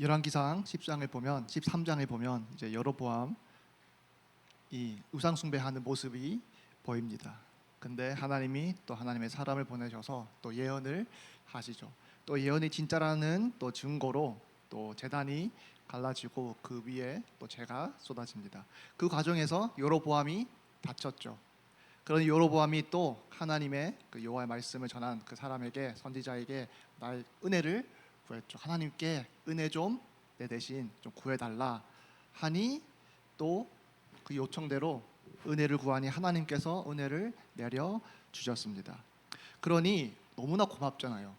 열왕기상 10장을 보면 13장을 보면 이제 여로보암 이 우상 숭배하는 모습이 보입니다. 근데 하나님이 또 하나님의 사람을 보내셔서 또 예언을 하시죠. 또 예언이 진짜라는 또 증거로 또 재단이 갈라지고 그 위에 또 재가 쏟아집니다. 그 과정에서 여로보암이 다쳤죠. 그런 여로보암이 또 하나님의 그 여호와의 말씀을 전한 그 사람에게 선지자에게 날 은혜를 구했죠. 하나님께 은혜 좀 내 대신 좀 구해달라 하니 또 그 요청대로 은혜를 구하니 하나님께서 은혜를 내려 주셨습니다. 그러니 너무나 고맙잖아요.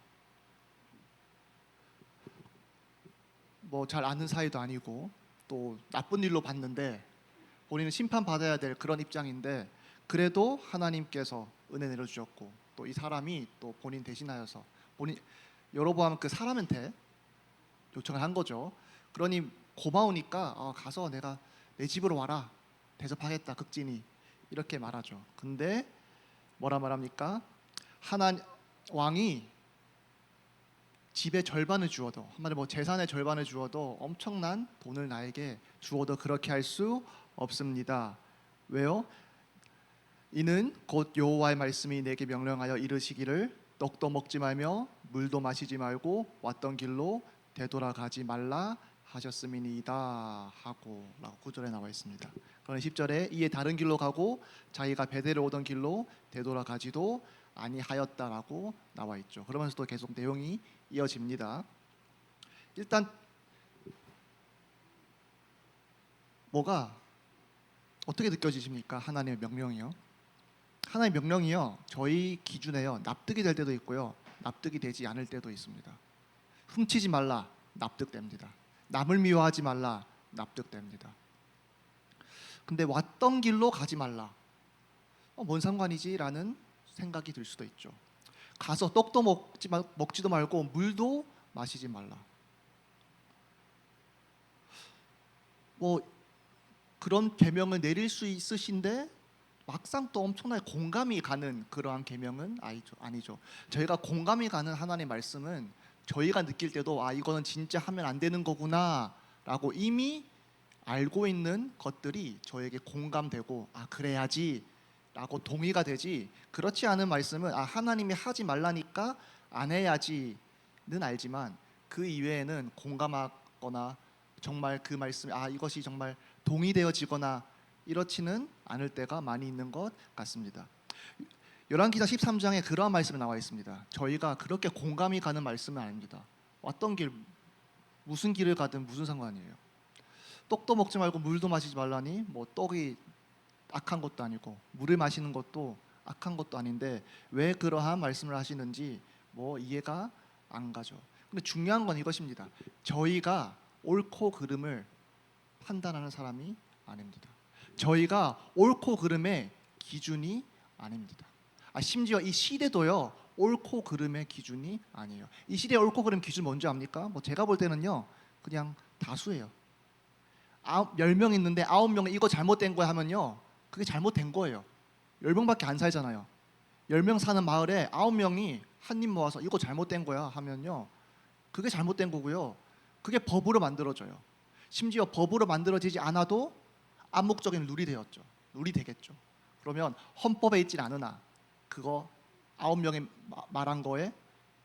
뭐 잘 아는 사이도 아니고 또 나쁜 일로 봤는데 본인은 심판 받아야 될 그런 입장인데 그래도 하나님께서 은혜 내려 주셨고 또 이 사람이 또 본인 대신하여서 본인 여로보암 그 사람한테 요청을 한 거죠. 그러니 고마우니까 어, 가서 내가 내 집으로 와라 대접하겠다 극진히 이렇게 말하죠. 근데 뭐라 말합니까? 하나 왕이 집의 절반을 주어도 한마디로 뭐 재산의 절반을 주어도 엄청난 돈을 나에게 주어도 그렇게 할 수 없습니다. 왜요? 이는 곧 여호와의 말씀이 내게 명령하여 이르시기를 떡도 먹지 말며 물도 마시지 말고 왔던 길로 되돌아가지 말라 하셨음이니이다 하고 라고 구절에 나와 있습니다. 그런 10절에 이에 다른 길로 가고 자기가 베델을 오던 길로 되돌아가지도 아니하였다라고 나와 있죠. 그러면서 또 계속 내용이 이어집니다. 일단 뭐가 어떻게 느껴지십니까? 하나님의 명령이요. 하나님의 명령이요. 저희 기준에요. 납득이 될 때도 있고요. 납득이 되지 않을 때도 있습니다. 훔치지 말라. 납득됩니다. 남을 미워하지 말라. 납득됩니다. 근데 왔던 길로 가지 말라. 어, 뭔 상관이지라는 생각이 들 수도 있죠. 가서 떡도 먹지 마, 먹지도 말고 물도 마시지 말라. 뭐 그런 계명을 내릴 수 있으신데 막상 또 엄청나게 공감이 가는 그러한 계명은 아니죠. 아니죠. 저희가 공감이 가는 하나님의 말씀은 저희가 느낄 때도 아 이거는 진짜 하면 안 되는 거구나라고 이미 알고 있는 것들이 저에게 공감되고 아 그래야지 라고 동의가 되지 그렇지 않은 말씀은 아 하나님이 하지 말라니까 안 해야지는 알지만 그 이외에는 공감하거나 정말 그 말씀이 아 이것이 정말 동의되어지거나 이렇지는 않을 때가 많이 있는 것 같습니다. 열왕기상 13장에 그러한 말씀이 나와 있습니다. 저희가 그렇게 공감이 가는 말씀은 아닙니다. 왔던 길 무슨 길을 가든 무슨 상관이에요. 떡도 먹지 말고 물도 마시지 말라니 뭐 떡이 악한 것도 아니고 물을 마시는 것도 악한 것도 아닌데 왜 그러한 말씀을 하시는지 뭐 이해가 안 가죠. 근데 중요한 건 이것입니다. 저희가 옳고 그름을 판단하는 사람이 아닙니다. 저희가 옳고 그름의 기준이 아닙니다. 아, 심지어 이 시대도요 옳고 그름의 기준이 아니에요. 이 시대 의 옳고 그름 기준 뭔지 압니까? 뭐 제가 볼 때는요 그냥 다수예요. 아홉 열명 있는데 아홉 명이 이거 잘못된 거야 하면요 그게 잘못된 거예요. 열 명밖에 안 살잖아요. 열 명 사는 마을에 아홉 명이 한 입 모아서 이거 잘못된 거야 하면요 그게 잘못된 거고요. 그게 법으로 만들어져요. 심지어 법으로 만들어지지 않아도 암묵적인 룰이 되었죠. 룰이 되겠죠. 그러면 헌법에 있질 않으나 그거 아홉 명이 마- 말한 거에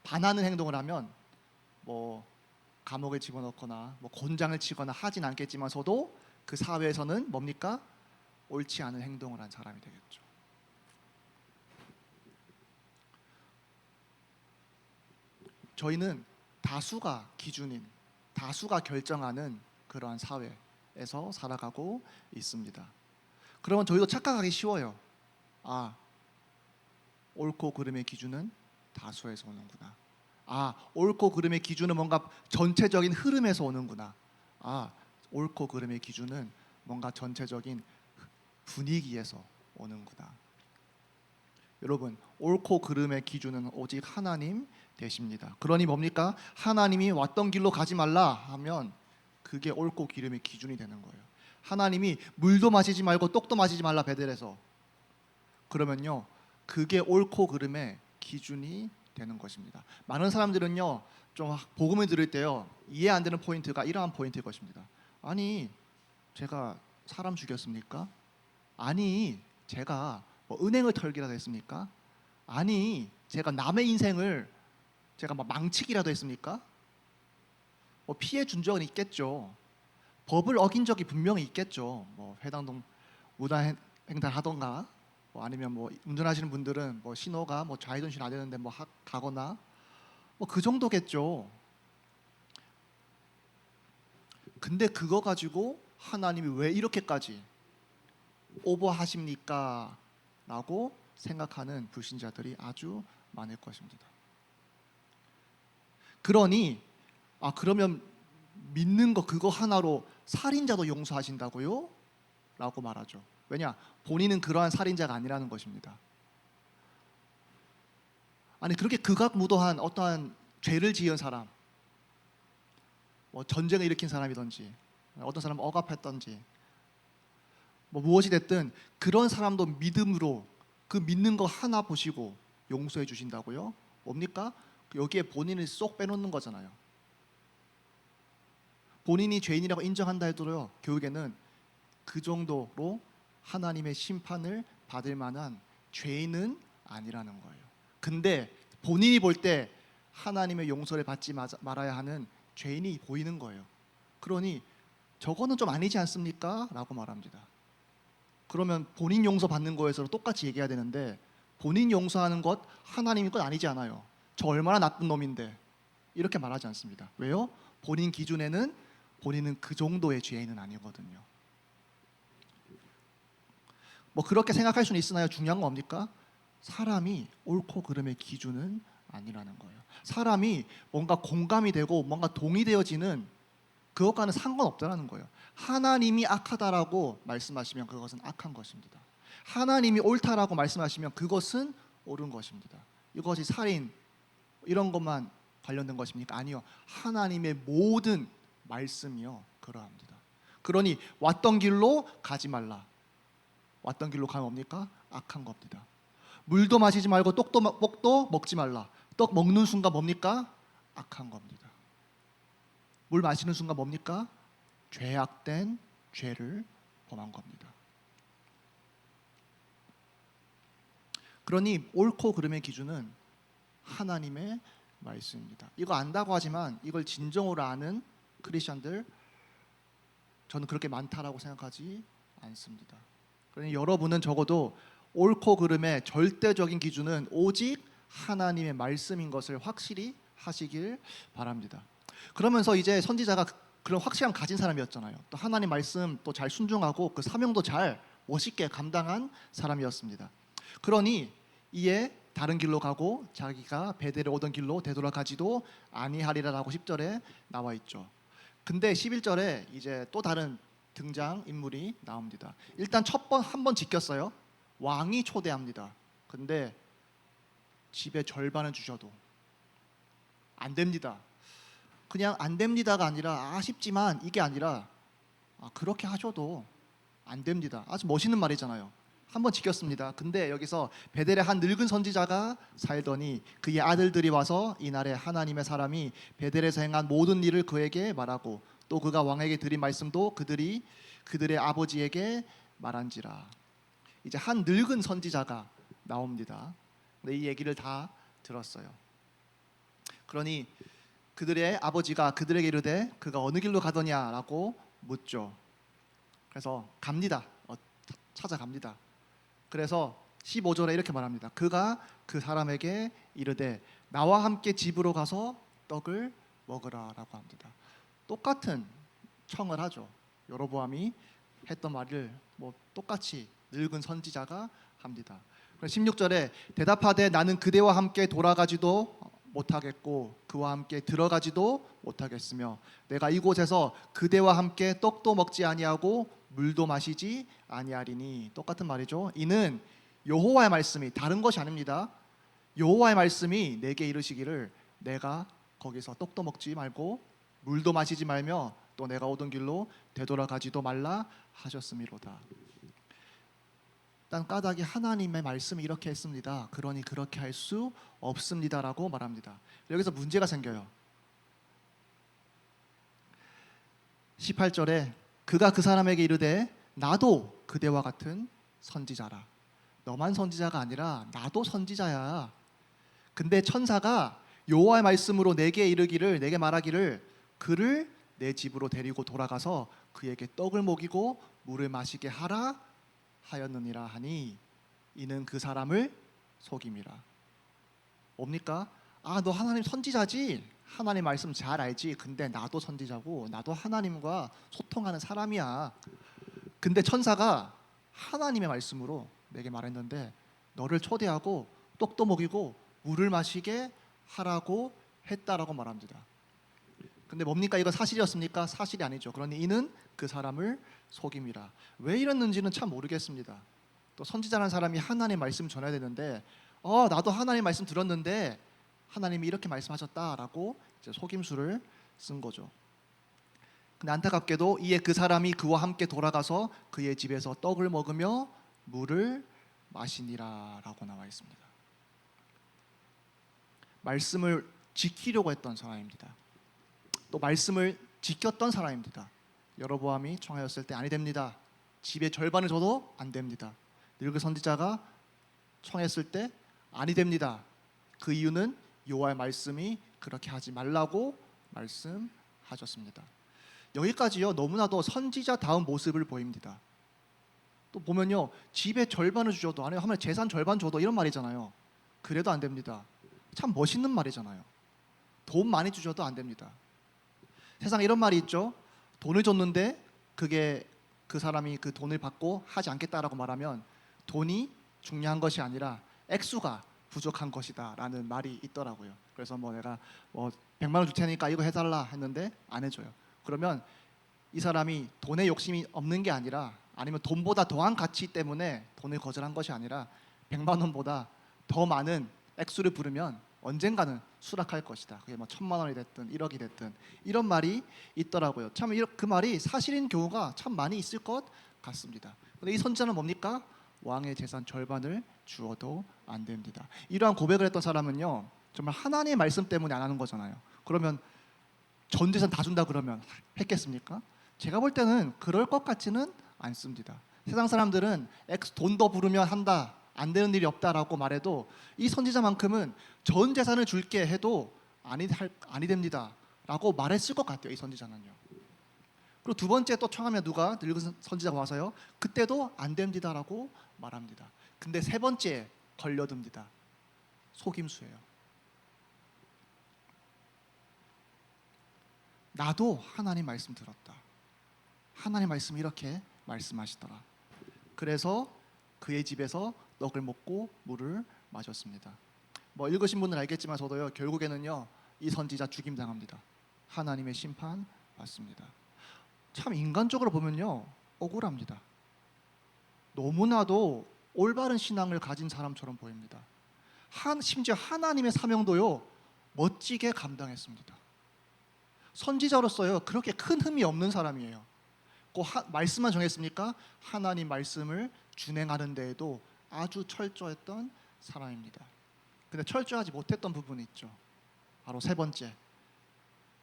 반하는 행동을 하면 뭐 감옥에 집어넣거나 뭐 곤장을 치거나 하진 않겠지만서도 그 사회에서는 뭡니까 옳지 않은 행동을 한 사람이 되겠죠. 저희는 다수가 기준인 다수가 결정하는 그러한 사회 에서 살아가고 있습니다. 그러면 저희도 착각하기 쉬워요. 아, 옳고 그름의 기준은 다수에서 오는구나. 아, 옳고 그름의 기준은 뭔가 전체적인 흐름에서 오는구나. 아, 옳고 그름의 기준은 뭔가 전체적인 분위기에서 오는구나. 여러분, 옳고 그름의 기준은 오직 하나님 되십니다. 그러니 뭡니까? 하나님이 왔던 길로 가지 말라 하면 그게 옳고 기름의 기준이 되는 거예요. 하나님이 물도 마시지 말고 떡도 마시지 말라 베델에서 그러면요 그게 옳고 그름의 기준이 되는 것입니다. 많은 사람들은요 좀 복음을 들을 때요 이해 안 되는 포인트가 이러한 포인트일 것입니다. 아니 제가 사람 죽였습니까? 아니 제가 뭐 은행을 털기라도 했습니까? 아니 제가 남의 인생을 제가 막 망치기라도 했습니까? 뭐 피해 준 적은 있겠죠. 법을 어긴 적이 분명히 있겠죠. 뭐 해당동 무단 횡단 하던가 뭐 아니면 뭐 운전하시는 분들은 뭐 신호가 뭐 좌회전신 안 되는데 뭐 하, 가거나 뭐 그 정도겠죠. 근데 그거 가지고 하나님이 왜 이렇게까지 오버하십니까? 라고 생각하는 불신자들이 아주 많을 것입니다. 그러니 아 그러면 믿는 거 그거 하나로 살인자도 용서하신다고요? 라고 말하죠. 왜냐? 본인은 그러한 살인자가 아니라는 것입니다. 아니 그렇게 극악무도한 어떠한 죄를 지은 사람, 뭐 전쟁을 일으킨 사람이든지 어떤 사람 억압했던지 뭐 무엇이 됐든 그런 사람도 믿음으로 그 믿는 거 하나 보시고 용서해 주신다고요? 뭡니까? 여기에 본인을 쏙 빼놓는 거잖아요. 본인이 죄인이라고 인정한다 해도요 교육에는 그 정도로 하나님의 심판을 받을 만한 죄인은 아니라는 거예요. 근데 본인이 볼 때 하나님의 용서를 받지 마- 말아야 하는 죄인이 보이는 거예요. 그러니 저거는 좀 아니지 않습니까? 라고 말합니다. 그러면 본인 용서 받는 거에서 똑같이 얘기해야 되는데 본인 용서하는 것 하나님의 것 아니지 않아요. 저 얼마나 나쁜 놈인데 이렇게 말하지 않습니다. 왜요? 본인 기준에는 본인은 그 정도의 죄인은 아니거든요. 뭐 그렇게 생각할 수는 있으나요? 중요한 건 뭡니까? 사람이 옳고 그름의 기준은 아니라는 거예요. 사람이 뭔가 공감이 되고 뭔가 동의되어지는 그것과는 상관없다라는 거예요. 하나님이 악하다라고 말씀하시면 그것은 악한 것입니다. 하나님이 옳다라고 말씀하시면 그것은 옳은 것입니다. 이것이 살인 이런 것만 관련된 것입니까? 아니요. 하나님의 모든 말씀이요 그러합니다. 그러니 왔던 길로 가지 말라. 왔던 길로 가면 뭡니까? 악한 겁니다. 물도 마시지 말고 떡도 먹- 떡도 먹지 말라. 떡 먹는 순간 뭡니까? 악한 겁니다. 물 마시는 순간 뭡니까? 죄악된 죄를 범한 겁니다. 그러니 옳고 그름의 기준은 하나님의 말씀입니다. 이거 안다고 하지만 이걸 진정으로 아는 크리스천들 저는 그렇게 많다라고 생각하지 않습니다. 그러니 여러분은 적어도 옳고 그름의 절대적인 기준은 오직 하나님의 말씀인 것을 확실히 하시길 바랍니다. 그러면서 이제 선지자가 그- 그런 확실함 가진 사람이었잖아요. 또 하나님 말씀 또 잘 순종하고 그 사명도 잘 멋있게 감당한 사람이었습니다. 그러니 이에 다른 길로 가고 자기가 베델에 오던 길로 되돌아가지도 아니하리라라고 10절에 나와 있죠. 근데 11절에 이제 또 다른 등장 인물이 나옵니다. 일단 첫 번 한 번 지켰어요. 왕이 초대합니다. 근데 집의 절반은 주셔도 안 됩니다. 그냥 안 됩니다가 아니라 아쉽지만 이게 아니라 아, 그렇게 하셔도 안 됩니다. 아주 멋있는 말이잖아요. 한 번 지켰습니다. 근데 여기서 베델의 한 늙은 선지자가 살더니 그의 아들들이 와서 이날에 하나님의 사람이 베델에서 행한 모든 일을 그에게 말하고 또 그가 왕에게 드린 말씀도 그들이 그들의 아버지에게 말한지라. 이제 한 늙은 선지자가 나옵니다. 근데 이 얘기를 다 들었어요. 그러니 그들의 아버지가 그들에게 이르되 그가 어느 길로 가더냐라고 묻죠. 그래서 갑니다. 어, 찾아갑니다. 그래서 15절에 이렇게 말합니다. 그가 그 사람에게 이르되 나와 함께 집으로 가서 떡을 먹으라라고 합니다. 똑같은 청을 하죠. 여로보암이 했던 말을 뭐 똑같이 늙은 선지자가 합니다. 16절에 대답하되 나는 그대와 함께 돌아가지도 못하겠고 그와 함께 들어가지도 못하겠으며 내가 이곳에서 그대와 함께 떡도 먹지 아니하고 물도 마시지 아니하리니 똑같은 말이죠. 이는 여호와의 말씀이 다른 것이 아닙니다. 여호와의 말씀이 내게 이르시기를 내가 거기서 떡도 먹지 말고 물도 마시지 말며 또 내가 오던 길로 되돌아가지도 말라 하셨음이로다. 일단 까닭이 하나님의 말씀 이렇게 했습니다. 그러니 그렇게 할 수 없습니다라고 말합니다. 여기서 문제가 생겨요. 18절에 그가 그 사람에게 이르되 나도 그대와 같은 선지자라. 너만 선지자가 아니라 나도 선지자야. 근데 천사가 여호와의 말씀으로 내게 이르기를 내게 말하기를 그를 내 집으로 데리고 돌아가서 그에게 떡을 먹이고 물을 마시게 하라 하였느니라 하니 이는 그 사람을 속임이라. 뭡니까? 아, 너 하나님 선지자지? 하나님 말씀 잘 알지? 근데 나도 선지자고 나도 하나님과 소통하는 사람이야. 근데 천사가 하나님의 말씀으로 내게 말했는데 너를 초대하고 떡도 먹이고 물을 마시게 하라고 했다라고 말합니다. 근데 뭡니까? 이거 사실이었습니까? 사실이 아니죠. 그러니 이는 그 사람을 속임이라. 왜 이랬는지는 참 모르겠습니다. 또 선지자라는 사람이 하나님 말씀 전해야 되는데 어 나도 하나님 말씀 들었는데 하나님이 이렇게 말씀하셨다라고 이제 속임수를 쓴 거죠. 근데 안타깝게도 이에 그 사람이 그와 함께 돌아가서 그의 집에서 떡을 먹으며 물을 마시니라라고 나와 있습니다. 말씀을 지키려고 했던 사람입니다. 또 말씀을 지켰던 사람입니다. 여로보암이 청하였을 때 아니 됩니다. 집의 절반을 줘도 안 됩니다. 늙은 선지자가 청했을 때 아니 됩니다. 그 이유는 여호와의 말씀이 그렇게 하지 말라고 말씀하셨습니다. 여기까지요 너무나도 선지자 다운 모습을 보입니다. 또 보면요 집의 절반을 주셔도 아니 하면 재산 절반 줘도 이런 말이잖아요. 그래도 안 됩니다. 참 멋있는 말이잖아요. 돈 많이 주셔도 안 됩니다. 세상에 이런 말이 있죠. 돈을 줬는데 그게 그 사람이 그 돈을 받고 하지 않겠다라고 말하면 돈이 중요한 것이 아니라 액수가 부족한 것이다라는 말이 있더라고요. 그래서 뭐 내가 뭐 100만 원 줄 테니까 이거 해달라 했는데 안 해줘요. 그러면 이 사람이 돈에 욕심이 없는 게 아니라 아니면 돈보다 더한 가치 때문에 돈을 거절한 것이 아니라 100만 원보다 더 많은 액수를 부르면 언젠가는 수락할 것이다. 그게 뭐 천만 원이 됐든 1억이 됐든 이런 말이 있더라고요. 참 그 말이 사실인 경우가 참 많이 있을 것 같습니다. 근데 이 선지자는 뭡니까? 왕의 재산 절반을 주어도 안 됩니다. 이러한 고백을 했던 사람은요. 정말 하나님의 말씀 때문에 안 하는 거잖아요. 그러면 전 재산 다 준다 그러면 했겠습니까? 제가 볼 때는 그럴 것 같지는 않습니다. 세상 사람들은 엑스 돈더 부르면 한다. 안 되는 일이 없다라고 말해도 이 선지자만큼은 전 재산을 줄게 해도 아니 할 아니 됩니다라고 말했을 것 같아요. 이 선지자는요. 그리고 두 번째 또 청하면 누가 늙은 선지자가 와서요. 그때도 안 됩니다라고 말합니다. 근데 세 번째 걸려듭니다. 속임수예요. 나도 하나님 말씀 들었다. 하나님 말씀 이렇게 말씀하시더라. 그래서 그의 집에서 떡을 먹고 물을 마셨습니다. 뭐 읽으신 분은 알겠지만 저도요 결국에는요 이 선지자 죽임 당합니다. 하나님의 심판 받습니다. 참 인간적으로 보면요 억울합니다. 너무나도 올바른 신앙을 가진 사람처럼 보입니다. 한 심지어 하나님의 사명도요 멋지게 감당했습니다. 선지자로서요 그렇게 큰 흠이 없는 사람이에요. 꼭 하, 말씀만 정했습니까? 하나님 말씀을 준행하는 데에도 아주 철저했던 사람입니다. 근데 철저하지 못했던 부분이 있죠. 바로 세 번째.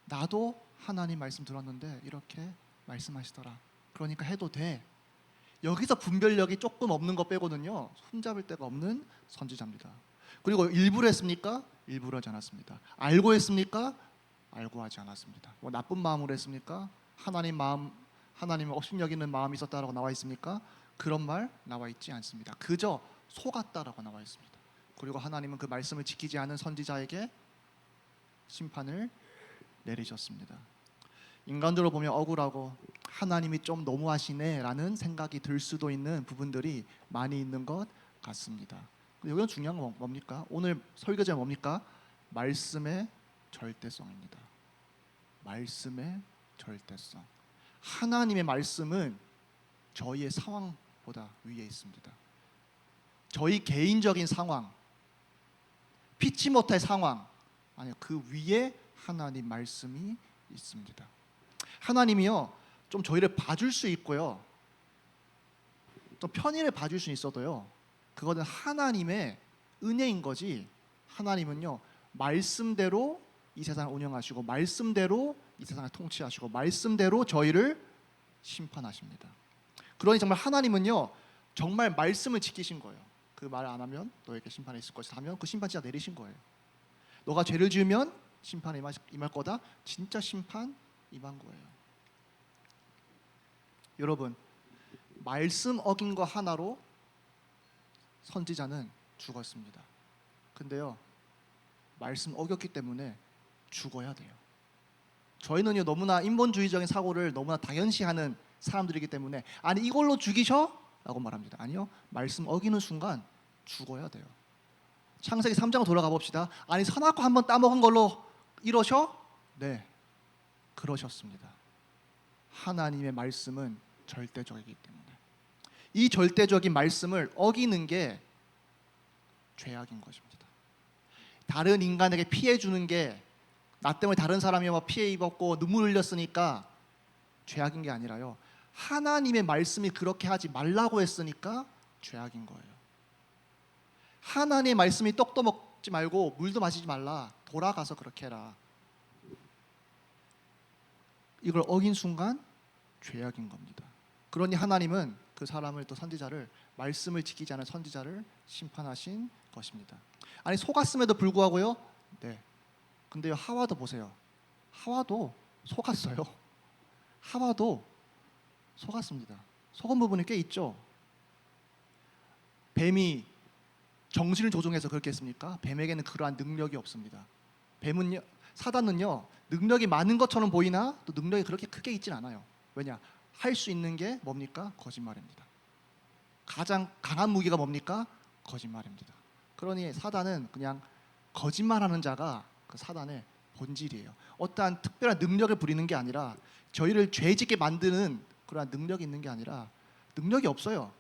나도 하나님 말씀 들었는데 이렇게 말씀하시더라. 그러니까 해도 돼. 여기서 분별력이 조금 없는 것 빼고는요. 손잡을 데가 없는 선지자입니다. 그리고 일부러 했습니까? 일부러 하지 않았습니다. 알고 했습니까? 알고 하지 않았습니다. 뭐 나쁜 마음으로 했습니까? 하나님 마음 하나님을 업신 여기는 마음이 있었다라고 나와 있습니까? 그런 말 나와 있지 않습니다. 그저 속았다라고 나와 있습니다. 그리고 하나님은 그 말씀을 지키지 않은 선지자에게 심판을 내리셨습니다. 인간적으로 보면 억울하고 하나님이 좀 너무하시네라는 생각이 들 수도 있는 부분들이 많이 있는 것 같습니다. 여기는 중요한 건 뭡니까? 오늘 설교 제목 뭡니까? 말씀의 절대성입니다. 말씀의 절대성. 하나님의 말씀은 저희의 상황 보다 위에 있습니다. 저희 개인적인 상황, 피치 못할 상황, 아니요 그 위에 하나님 말씀이 있습니다. 하나님이요 좀 저희를 봐줄 수 있고요, 좀 편의를 봐줄 수 있어도요, 그거는 하나님의 은혜인 거지. 하나님은요 말씀대로 이 세상을 운영하시고 말씀대로 이 세상을 통치하시고 말씀대로 저희를 심판하십니다. 그러니 정말 하나님은요 정말 말씀을 지키신 거예요. 그 말 안 하면 너에게 심판이 있을 것이다 하면 그 심판 진짜 내리신 거예요. 너가 죄를 지으면 심판이 임할, 임할 거다. 진짜 심판 임한 거예요. 여러분 말씀 어긴 거 하나로 선지자는 죽었습니다. 근데요 말씀 어겼기 때문에 죽어야 돼요. 저희는요 너무나 인본주의적인 사고를 너무나 당연시하는 사람들이기 때문에 아니 이걸로 죽이셔? 라고 말합니다. 아니요 말씀 어기는 순간 죽어야 돼요. 창세기 3장 돌아가 봅시다. 아니 선악과 한번 따먹은 걸로 이러셔? 네 그러셨습니다. 하나님의 말씀은 절대적이기 때문에 이 절대적인 말씀을 어기는 게 죄악인 것입니다. 다른 인간에게 피해 주는 게 나 때문에 다른 사람이 막 피해 입었고 눈물 흘렸으니까 죄악인 게 아니라요. 하나님의 말씀이 그렇게 하지 말라고 했으니까 죄악인 거예요. 하나님의 말씀이 떡도 먹지 말고 물도 마시지 말라. 돌아가서 그렇게 해라. 이걸 어긴 순간 죄악인 겁니다. 그러니 하나님은 그 사람을 또 선지자를 말씀을 지키지 않은 선지자를 심판하신 것입니다. 아니 속았음에도 불구하고요. 네. 근데요 하와도 보세요. 하와도 속았어요. 하와도 속았습니다. 속은 부분이 꽤 있죠. 뱀이 정신을 조종해서 그렇게 했습니까? 뱀에게는 그러한 능력이 없습니다. 뱀은요, 사단은요, 능력이 많은 것처럼 보이나 또 능력이 그렇게 크게 있진 않아요. 왜냐? 할 수 있는 게 뭡니까? 거짓말입니다. 가장 강한 무기가 뭡니까? 거짓말입니다. 그러니 사단은 그냥 거짓말하는 자가 그 사단의 본질이에요. 어떠한 특별한 능력을 부리는 게 아니라 저희를 죄짓게 만드는 그러한 능력이 있는 게 아니라 능력이 없어요.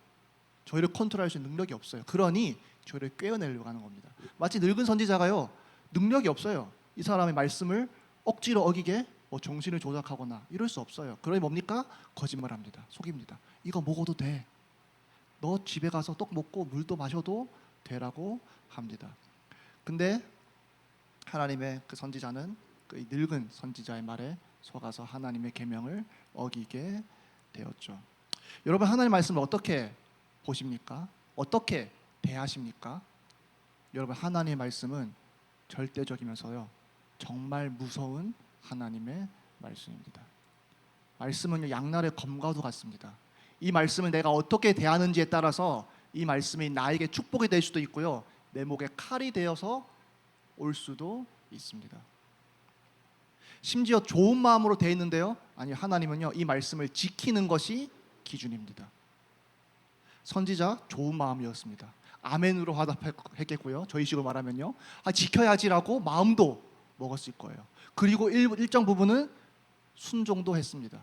저희를 컨트롤할 수 있는 능력이 없어요. 그러니 저희를 꿰어내려고 하는 겁니다. 마치 늙은 선지자가요 능력이 없어요. 이 사람의 말씀을 억지로 어기게 뭐 정신을 조작하거나 이럴 수 없어요. 그러니 뭡니까? 거짓말합니다. 속입니다. 이거 먹어도 돼. 너 집에 가서 떡 먹고 물도 마셔도 되라고 합니다. 근데 하나님의 그 선지자는 그 늙은 선지자의 말에 속아서 하나님의 계명을 어기게 되었죠. 여러분 하나님 말씀을 어떻게 보십니까? 어떻게 대하십니까? 여러분 하나님의 말씀은 절대적이면서요 정말 무서운 하나님의 말씀입니다. 말씀은요 양날의 검과도 같습니다. 이 말씀을 내가 어떻게 대하는지에 따라서 이 말씀이 나에게 축복이 될 수도 있고요 내 목에 칼이 되어서 올 수도 있습니다. 심지어 좋은 마음으로 돼 있는데요. 아니 하나님은요 이 말씀을 지키는 것이 기준입니다. 선지자 좋은 마음이었습니다. 아멘으로 화답했겠고요. 저희 식으로 말하면요. 아 지켜야지라고 마음도 먹었을 거예요. 그리고 일, 일정 부분은 순종도 했습니다.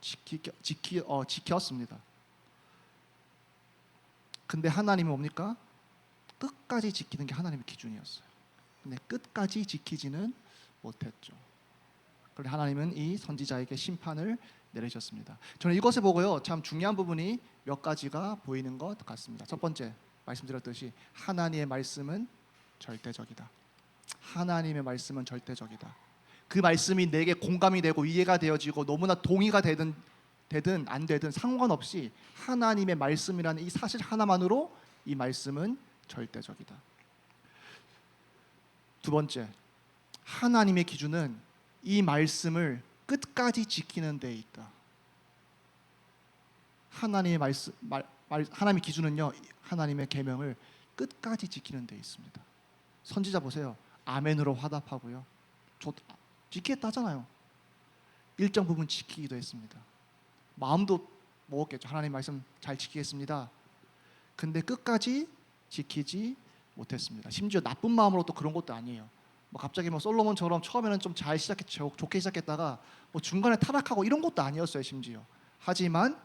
지키, 지키, 어, 지켰습니다. 근데 하나님은 뭡니까? 끝까지 지키는 게 하나님의 기준이었어요. 근데 끝까지 지키지는 못했죠. 그런데 하나님은 이 선지자에게 심판을 내리셨습니다. 저는 이것을 보고요 참 중요한 부분이 몇 가지가 보이는 것 같습니다. 첫 번째 말씀드렸듯이 하나님의 말씀은 절대적이다. 하나님의 말씀은 절대적이다. 그 말씀이 내게 공감이 되고 이해가 되어지고 너무나 동의가 되든 되든 안 되든 상관없이 하나님의 말씀이라는 이 사실 하나만으로 이 말씀은 절대적이다. 두 번째, 하나님의 기준은 이 말씀을 끝까지 지키는 데 있다. 하나님의 말씀, 말, 말, 하나님의 기준은요, 하나님의 계명을 끝까지 지키는 데 있습니다. 선지자 보세요. 아멘으로 화답하고요. 저 지키겠다 잖아요. 일정 부분 지키기도 했습니다. 마음도 먹었겠죠. 하나님 말씀 잘 지키겠습니다. 근데 끝까지 지키지 못했습니다. 심지어 나쁜 마음으로 또 그런 것도 아니에요. 뭐 갑자기 뭐 솔로몬처럼 처음에는 좀 잘 시작했 좋게 시작했다가 뭐 중간에 타락하고 이런 것도 아니었어요. 심지어. 하지만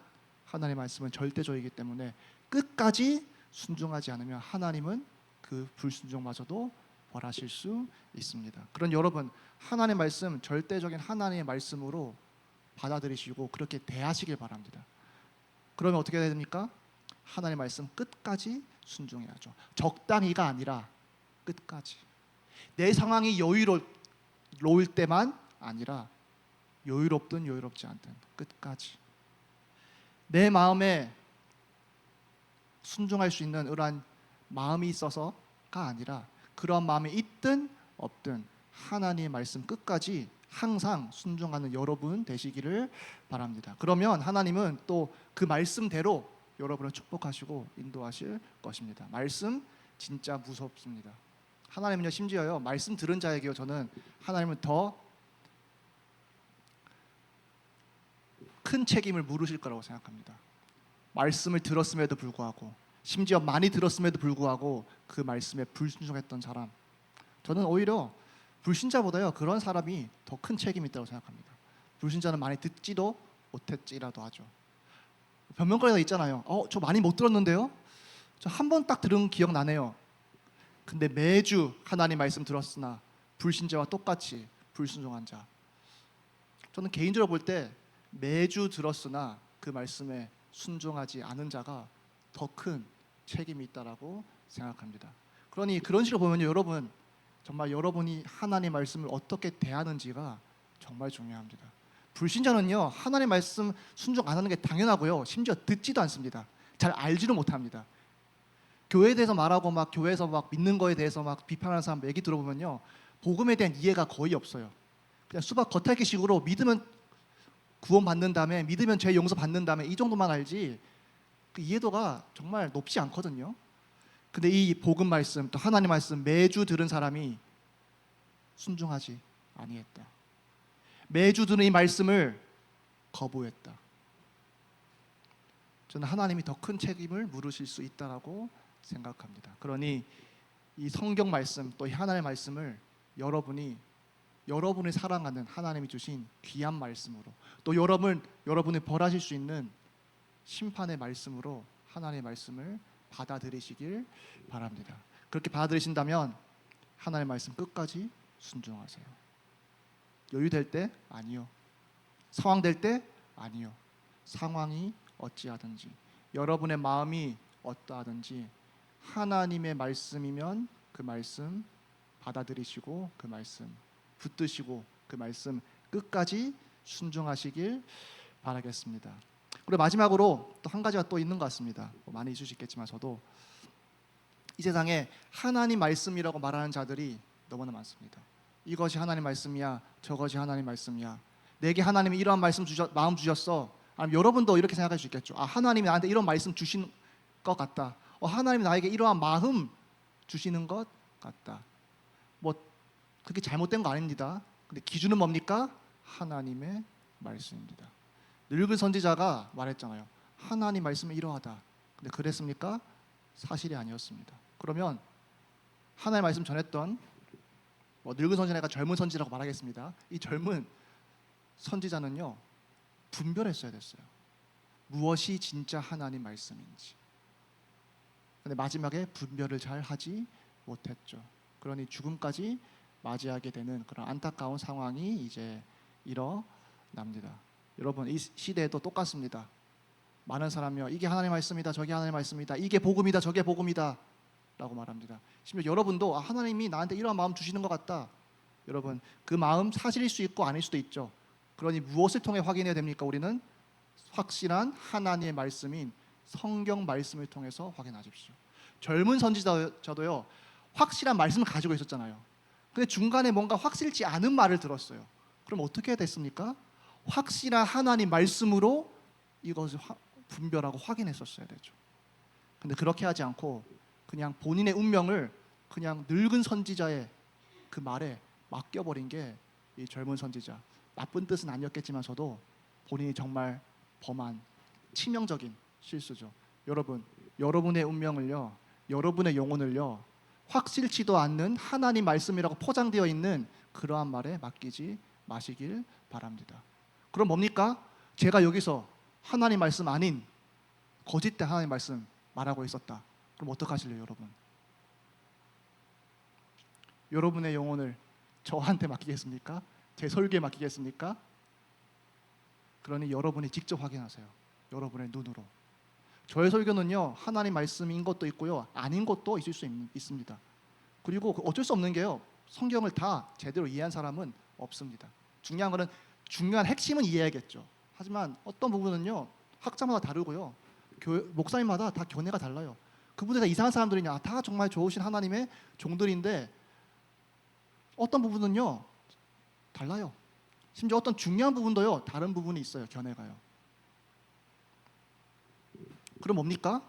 하나님의 말씀은 절대적이기 때문에 끝까지 순종하지 않으면 하나님은 그 불순종마저도 벌하실 수 있습니다. 그런 여러분 하나님의 말씀 절대적인 하나님의 말씀으로 받아들이시고 그렇게 대하시길 바랍니다. 그러면 어떻게 해야 됩니까? 하나님의 말씀 끝까지 순종해야죠. 적당히가 아니라 끝까지. 내 상황이 여유로 놓을 때만 아니라 여유롭든 여유롭지 않든 끝까지 내 마음에 순종할 수 있는 그러한 마음이 있어서가 아니라 그런 마음이 있든 없든 하나님의 말씀 끝까지 항상 순종하는 여러분 되시기를 바랍니다. 그러면 하나님은 또 그 말씀대로 여러분을 축복하시고 인도하실 것입니다. 말씀 진짜 무섭습니다. 하나님은요 심지어요 말씀 들은 자에게요 저는 하나님은 더 큰 책임을 물으실 거라고 생각합니다. 말씀을 들었음에도 불구하고 심지어 많이 들었음에도 불구하고 그 말씀에 불순종했던 사람 저는 오히려 불신자보다요 그런 사람이 더 큰 책임이 있다고 생각합니다. 불신자는 많이 듣지도 못했지라도 하죠. 변명거리가 있잖아요. 어, 저 많이 못 들었는데요. 저 한 번 딱 들은 기억 나네요. 근데 매주 하나님 말씀 들었으나 불신자와 똑같이 불순종한 자. 저는 개인적으로 볼 때 매주 들었으나 그 말씀에 순종하지 않은 자가 더 큰 책임이 있다라고 생각합니다. 그러니 그런 식으로 보면 여러분 정말 여러분이 하나님 말씀을 어떻게 대하는지가 정말 중요합니다. 불신자는요 하나님 말씀 순종 안 하는 게 당연하고요 심지어 듣지도 않습니다. 잘 알지도 못합니다. 교회에 대해서 말하고 막 교회에서 막 믿는 거에 대해서 막 비판하는 사람 얘기 들어보면요 복음에 대한 이해가 거의 없어요. 그냥 수박 겉핥기식으로 믿으면 구원 받는 다음에 믿으면 죄 용서 받는 다음에 이 정도만 알지 그 이해도가 정말 높지 않거든요. 근데 이 복음 말씀 또 하나님 말씀 매주 들은 사람이 순종하지 아니했다. 매주 들은 이 말씀을 거부했다. 저는 하나님이 더 큰 책임을 물으실 수 있다라고 생각합니다. 그러니 이 성경 말씀 또이 하나님의 말씀을 여러분이 여러분을 사랑하는 하나님이 주신 귀한 말씀으로 또 여러분 여러분을 벌하실 수 있는 심판의 말씀으로 하나님의 말씀을 받아들이시길 바랍니다. 그렇게 받아들이신다면 하나님의 말씀 끝까지 순종하세요. 여유 될 때 아니요. 상황 될 때 아니요. 상황이 어찌하든지 여러분의 마음이 어떠하든지 하나님의 말씀이면 그 말씀 받아들이시고 그 말씀 붙드시고 그 말씀 끝까지 순종하시길 바라겠습니다. 그리고 마지막으로 또 한 가지가 또 있는 것 같습니다. 뭐 많이 있을 수 있겠지만 저도 이 세상에 하나님 말씀이라고 말하는 자들이 너무나 많습니다. 이것이 하나님 말씀이야, 저것이 하나님 말씀이야. 내게 하나님이 이러한 말씀 주셨, 마음 주셨어. 아니면 여러분도 이렇게 생각할 수 있겠죠. 아 하나님이 나한테 이런 말씀 주신 것 같다. 어, 하나님이 나에게 이러한 마음 주시는 것 같다. 뭐 그게 잘못된 거 아닙니다. 근데 기준은 뭡니까? 하나님의 말씀입니다. 늙은 선지자가 말했잖아요. 하나님 말씀이 이러하다. 근데 그랬습니까? 사실이 아니었습니다. 그러면 하나님 말씀 전했던 뭐 늙은 선지자가 젊은 선지라고 말하겠습니다. 이 젊은 선지자는요 분별했어야 됐어요. 무엇이 진짜 하나님 말씀인지. 근데 마지막에 분별을 잘 하지 못했죠. 그러니 죽음까지 맞이하게 되는 그런 안타까운 상황이 이제 일어납니다. 여러분 이 시대에도 똑같습니다. 많은 사람이요 이게 하나님 말씀이다 저게 하나님 말씀이다 이게 복음이다 저게 복음이다 라고 말합니다. 심지어 여러분도 아, 하나님이 나한테 이런 마음 주시는 것 같다. 여러분 그 마음 사실일 수 있고 아닐 수도 있죠. 그러니 무엇을 통해 확인해야 됩니까? 우리는 확실한 하나님의 말씀인 성경 말씀을 통해서 확인하십시오. 젊은 선지자도요 확실한 말씀을 가지고 있었잖아요. 근데 중간에 뭔가 확실치 않은 말을 들었어요. 그럼 어떻게 됐습니까? 확실한 하나님 말씀으로 이것을 화- 분별하고 확인했었어야 되죠. 근데 그렇게 하지 않고 그냥 본인의 운명을 그냥 늙은 선지자의 그 말에 맡겨버린 게 이 젊은 선지자. 나쁜 뜻은 아니었겠지만서도 본인이 정말 범한 치명적인 실수죠. 여러분, 여러분의 운명을요, 여러분의 영혼을요, 확실치도 않는 하나님 말씀이라고 포장되어 있는 그러한 말에 맡기지 마시길 바랍니다. 그럼 뭡니까? 제가 여기서 하나님 말씀 아닌 거짓된 하나님 말씀 말하고 있었다. 그럼 어떡하실래요, 여러분? 여러분의 영혼을 저한테 맡기겠습니까? 제 설교에 맡기겠습니까? 그러니 여러분이 직접 확인하세요. 여러분의 눈으로. 저의 설교는요 하나님 말씀인 것도 있고요 아닌 것도 있을 수 있, 있습니다. 그리고 그 어쩔 수 없는 게요 성경을 다 제대로 이해한 사람은 없습니다. 중요한 거는 중요한 핵심은 이해해야겠죠. 하지만 어떤 부분은요 학자마다 다르고요 교회, 목사님마다 다 견해가 달라요. 그분들 다 이상한 사람들이냐? 아, 다 정말 좋으신 하나님의 종들인데 어떤 부분은요 달라요. 심지어 어떤 중요한 부분도요 다른 부분이 있어요 견해가요. 그럼 뭡니까?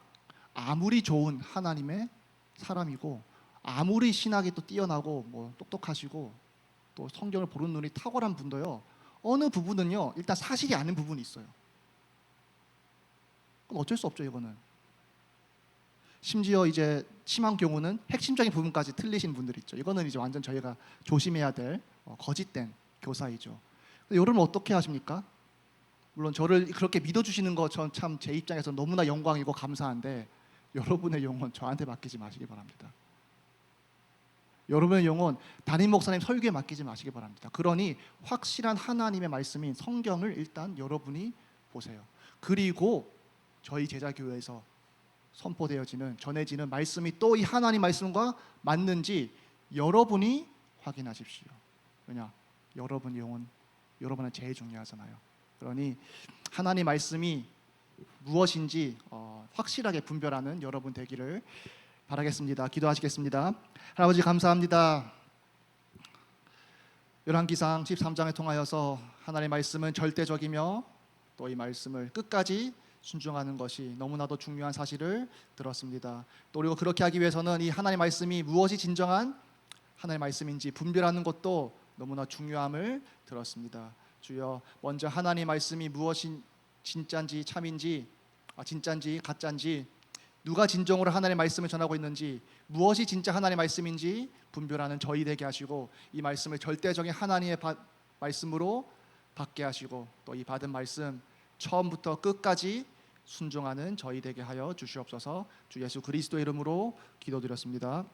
아무리 좋은 하나님의 사람이고 아무리 신학이 또 뛰어나고 뭐 똑똑하시고 또 성경을 보는 눈이 탁월한 분도요 어느 부분은요 일단 사실이 아닌 부분이 있어요. 그럼 어쩔 수 없죠 이거는. 심지어 이제 심한 경우는 핵심적인 부분까지 틀리신 분들 있죠. 이거는 이제 완전 저희가 조심해야 될 어, 거짓된 교사이죠. 여러분 어떻게 하십니까? 물론 저를 그렇게 믿어주시는 거전참제 입장에서 너무나 영광이고 감사한데 여러분의 영혼 저한테 맡기지 마시기 바랍니다. 여러분의 영혼 담임 목사님 설교에 맡기지 마시기 바랍니다. 그러니 확실한 하나님의 말씀인 성경을 일단 여러분이 보세요. 그리고 저희 제자 교회에서 선포되어지는 전해지는 말씀이 또 이 하나님 말씀과 맞는지 여러분이 확인하십시오. 왜냐? 여러분 영혼 여러분은 제일 중요하잖아요. 그러니 하나님 말씀이 무엇인지 어, 확실하게 분별하는 여러분 되기를 바라겠습니다. 기도하시겠습니다. 할아버지 감사합니다. 열왕기상 13장에 통하여서 하나님의 말씀은 절대적이며 또 이 말씀을 끝까지 순종하는 것이 너무나도 중요한 사실을 들었습니다. 또 그리고 그렇게 하기 위해서는 이 하나님의 말씀이 무엇이 진정한 하나님의 말씀인지 분별하는 것도 너무나 중요함을 들었습니다. 주여 먼저 하나님의 말씀이 무엇이 진짜인지 참인지 아, 진짜인지 가짜인지 누가 진정으로 하나님의 말씀을 전하고 있는지 무엇이 진짜 하나님의 말씀인지 분별하는 저희 되게 하시고 이 말씀을 절대적인 하나님의 바- 말씀으로 받게 하시고 또 이 받은 말씀 처음부터 끝까지 순종하는 저희 되게 하여 주시옵소서 주 예수 그리스도 이름으로 기도드렸습니다.